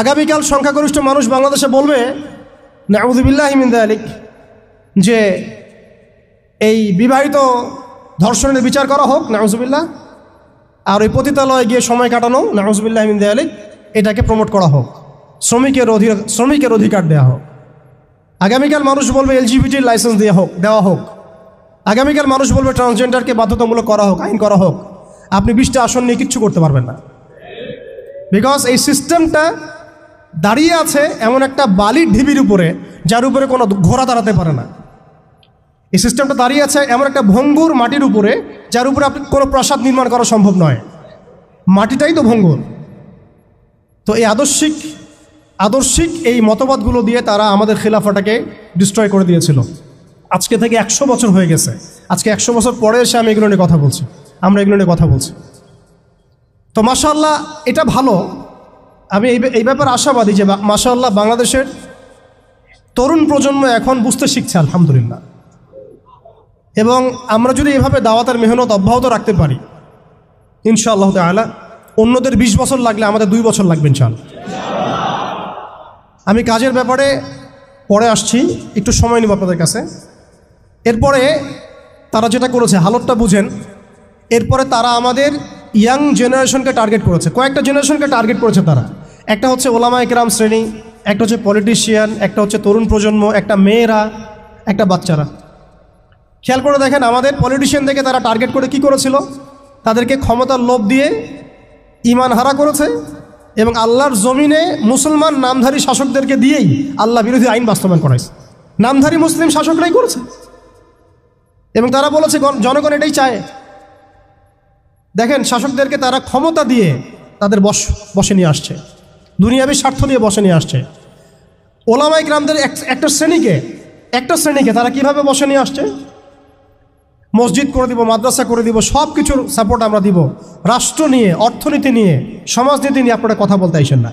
আগামীকাল সংখ্যাগরিষ্ঠ মানুষ বাংলাদেশে বলবে নাউজুবিল্লাহ মিন্দা আলিক যে এই বিবাহিত ধর্ষণের বিচার করা হোক নাউজুবিল্লাহ আর ওই পতিতালয়ে গিয়ে সময় কাটানো নাউজুবিল্লাহ মিন্দা আলিক এটাকে প্রমোট করা হোক, শ্রমিকের অধিকার শ্রমিকের অধিকার দেওয়া হোক। আগামীকাল মানুষ বলবে এলজিবিটির লাইসেন্স দেওয়া হোক দেওয়া হোক। আগামীকাল মানুষ বলবে ট্রান্সজেন্ডারকে বাধ্যতামূলক করা হোক, আইন করা হোক। আপনি বিশটা আসন নিয়ে কিচ্ছু করতে পারবেন না। বিকজ এই সিস্টেমটা দাঁড়িয়ে আছে এমন একটা বালির ঢিবির উপরে, যার উপরে কোনো ঘোড়া দাঁড়াতে পারে না। এই সিস্টেমটা দাঁড়িয়ে আছে এমন একটা ভঙ্গুর মাটির উপরে, যার উপরে আপনি কোনো প্রাসাদ নির্মাণ করা সম্ভব নয়। মাটিটাই তো ভঙ্গুর। তো এই আদর্শিক আদর্শিক এই মতবাদগুলো দিয়ে তারা আমাদের খিলাফাটাকে ডিস্ট্রয় করে দিয়েছিল। আজকে থেকে একশো বছর হয়ে গেছে। আজকে একশো বছর পরে এসে আমি এগুলো নিয়ে কথা বলছি। আমরা এগুলো নিয়ে কথা বলছি। তো মাশাল্লাহ এটা ভালো আমি এই ব্যাপারে আশাবাদী যে মাশাল্লাহ বাংলাদেশের তরুণ প্রজন্ম এখন বুঝতে শিখছে, আলহামদুলিল্লাহ। এবং আমরা যদি এভাবে দাওয়াতের মেহনত অব্যাহত রাখতে পারি, ইনশাআল্লাহ তালা অন্যদের বিশ বছর লাগলে আমাদের দুই বছর লাগবে ইনশাল আমি কাজের ব্যাপারে পরে আসছি, একটু সময় নিব আপনাদের কাছে। এরপরে তারা যেটা করেছে, হালতটা বুঝেন। এরপরে তারা আমাদের ইয়াং জেনারেশনকে টার্গেট করেছে। কয়েকটা জেনারেশনকে টার্গেট করেছে তারা। একটা হচ্ছে ওলামা একরাম শ্রেণি, একটা হচ্ছে পলিটিশিয়ান একটা হচ্ছে তরুণ প্রজন্ম, একটা মেয়েরা, একটা বাচ্চারা। খেয়াল করে দেখেন, আমাদের পলিটিশিয়ানদেরকে তারা টার্গেট করে কি করেছিল? তাদেরকে ক্ষমতার লোভ দিয়ে ইমান হারা করেছে এবং আল্লাহর জমিনে মুসলমান নামধারী শাসকদেরকে দিয়েই আল্লাহ বিরোধী আইন বাস্তবায়ন করাইছে নামধারী মুসলিম শাসকরাই করেছে। এবং তারা বলেছে, গণ- জনগণ এটাই চায়। দেখেন, শাসকদেরকে তারা ক্ষমতা দিয়ে তাদের বস বসে নিয়ে আসছে। দুনিয়াবী স্বার্থ নিয়ে বসে নিয়ে আসছে। ওলামাই গ্রামদের একটা শ্রেণীকে একটা শ্রেণীকে তারা কীভাবে বসে নিয়ে আসছে? মসজিদ করে দিব, মাদ্রাসা করে দিব সব কিছুর সাপোর্ট আমরা দিব। রাষ্ট্র নিয়ে, অর্থনীতি নিয়ে, সমাজনীতি নিয়ে আপনারা কথা বলতে আইসেন না।